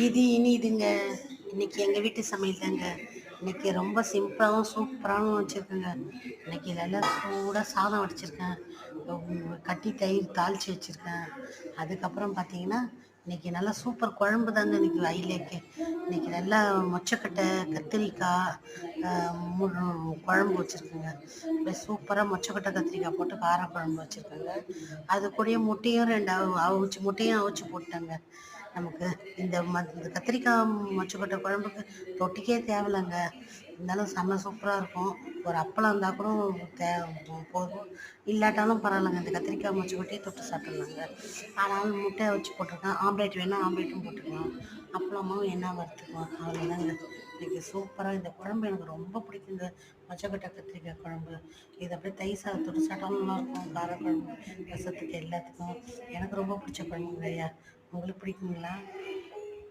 இது இனி இதுங்க. இன்னைக்கு எங்கள் வீட்டு சமையல் தாங்க. இன்னைக்கு ரொம்ப சிம்பிளாகவும் சூப்பராகவும் வச்சுருக்கேங்க. இன்னைக்கு நல்லா சூடாக சாதம் வடிச்சிருக்கேன். கட்டி தயிர் தாளித்து வச்சுருக்கேன். அதுக்கப்புறம் பார்த்தீங்கன்னா இன்னைக்கு நல்லா சூப்பர் குழம்பு தாங்க இன்னைக்கு ஐலேக்கு இன்னைக்கு நல்லா மொச்சக்கட்டை கத்திரிக்காய் குழம்பு வச்சுருக்கேங்க. அப்படியே சூப்பராக மொச்சக்கொட்டை கத்திரிக்காய் போட்டு கார குழம்பு வச்சுருக்கேங்க. அது கூடயே முட்டையும் ரெண்டு அவு அவிச்சு முட்டையும் அவிச்சு போட்டேங்க நமக்கு இந்த ம இந்த கத்திரிக்காய் மொச்சக்கொட்டை குழம்புக்கு தொட்டிக்கே தேவையில்லைங்க. இருந்தாலும் செம்ம சூப்பராக இருக்கும். ஒரு அப்பளம் இருந்தால் கூட தே போதும். இல்லாட்டாலும் பரவாயில்லைங்க. இந்த கத்திரிக்காய் மொச்சக்கொட்டையே தொட்டு சாப்பிட்லாங்க. ஆனாலும் முட்டையை வச்சு போட்டிருக்கேன். ஆம்லேட் வேணால் ஆம்லேட்டும் போட்டுக்கலாம். அப்பளமும் என்ன வறுத்துக்கலாம்? அவ்வளோதாங்க இன்னைக்கு சூப்பராக இந்த குழம்பு எனக்கு ரொம்ப பிடிக்குங்க. மொச்சக்கொட்டை கத்திரிக்காய் குழம்பு. இது அப்படியே தயிர் சாதம் தொட்டு இருக்கும் காரக்குழம்பு கார குழம்பு ரசத்துக்கு எல்லாத்துக்கும். எனக்கு ரொம்ப பிடிச்ச குழம்புங்க ஐயா. உங்களுக்கு பிடிக்குங்களா?